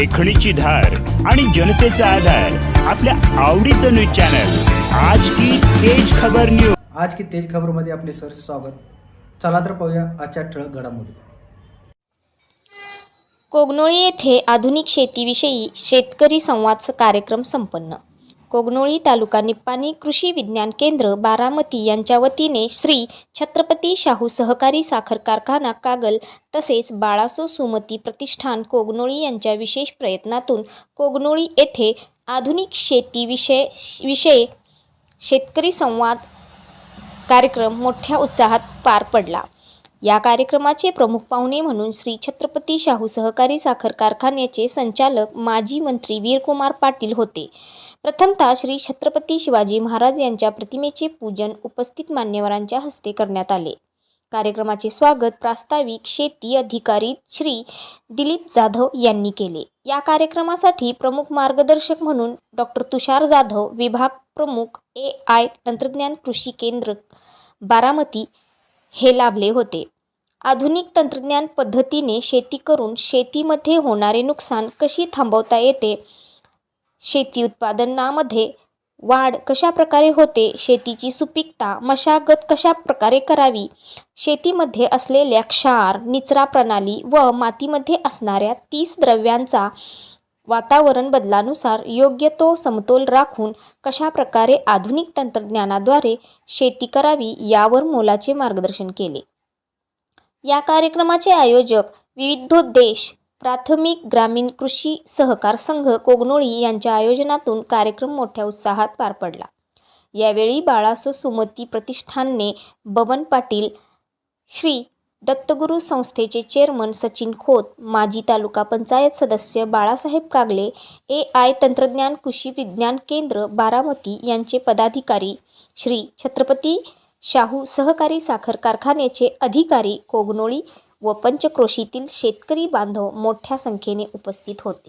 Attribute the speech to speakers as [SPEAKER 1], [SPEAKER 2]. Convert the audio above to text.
[SPEAKER 1] लेखणीची धार आणि जनतेचा आधार आपल्या आवडीचं न्यूज चॅनल. आज की तेज खबर न्यूज
[SPEAKER 2] आज की तेज खबरमध्ये आपले सर स्वागत. चला तर पाहूया आजच्या ठळक घडामोडी.
[SPEAKER 3] कोगनोळी येथे आधुनिक शेतीविषयी शेतकरी संवाद कार्यक्रम संपन्न. कोगनोळी तालुका निप्पाणी कृषी विज्ञान केंद्र बारामती यांच्या वतीने श्री छत्रपती शाहू सहकारी साखर कारखाना कागल तसेच बाळासो सुमती प्रतिष्ठान कोगनोळी यांच्या विशेष प्रयत्नातून कोगनोळी येथे आधुनिक शेती विषय विषय शेतकरी संवाद कार्यक्रम मोठ्या उत्साहात पार पडला. या कार्यक्रमाचे प्रमुख पाहुणे म्हणून श्री छत्रपती शाहू सहकारी साखर कारखान्याचे संचालक माजी मंत्री वीरकुमार पाटील होते. प्रथमतः श्री छत्रपती शिवाजी महाराज यांच्या प्रतिमेचे पूजन उपस्थित मान्यवरांच्या हस्ते करण्यात आले. कार्यक्रमाचे स्वागत प्रास्ताविक शेती अधिकारी श्री दिलीप जाधव यांनी केले. या कार्यक्रमासाठी प्रमुख मार्गदर्शक म्हणून डॉक्टर तुषार जाधव विभाग प्रमुख ए आय तंत्रज्ञान कृषी केंद्र बारामती हे लाभले होते. आधुनिक तंत्रज्ञान पद्धतीने शेती करून शेतीमध्ये होणारे नुकसान कशी थांबवता येते? शेती उत्पादनामध्ये वाढ कशा प्रकारे होते? शेतीची सुपीकता मशागत कशा प्रकारे करावी? शेतीमध्ये असलेल्या क्षार निचरा प्रणाली व मातीमध्ये असणाऱ्या तीस द्रव्यांचा वातावरण बदलानुसार योग्य तो समतोल राखून कशा प्रकारे आधुनिक तंत्रज्ञानाद्वारे शेती करावी यावर मोलाचे मार्गदर्शन केले. या कार्यक्रमाचे आयोजक विविधोद्देश प्राथमिक ग्रामीण कृषी सहकार संघ कोगनोळी यांच्या आयोजनातून कार्यक्रम मोठ्या उत्साहात पार पडला. यावेळी बाळासो सुमती प्रतिष्ठानने बबन पाटील श्री दत्तगुरू संस्थेचे चेअरमन सचिन खोत माजी तालुका पंचायत सदस्य बाळासाहेब कागले ए आय तंत्रज्ञान कृषी विज्ञान केंद्र बारामती यांचे पदाधिकारी श्री छत्रपती शाहू सहकारी साखर कारखान्याचे अधिकारी कोगनोळी व पंचक्रोशीतील शेतकरी बांधव मोठ्या संख्येने उपस्थित होते.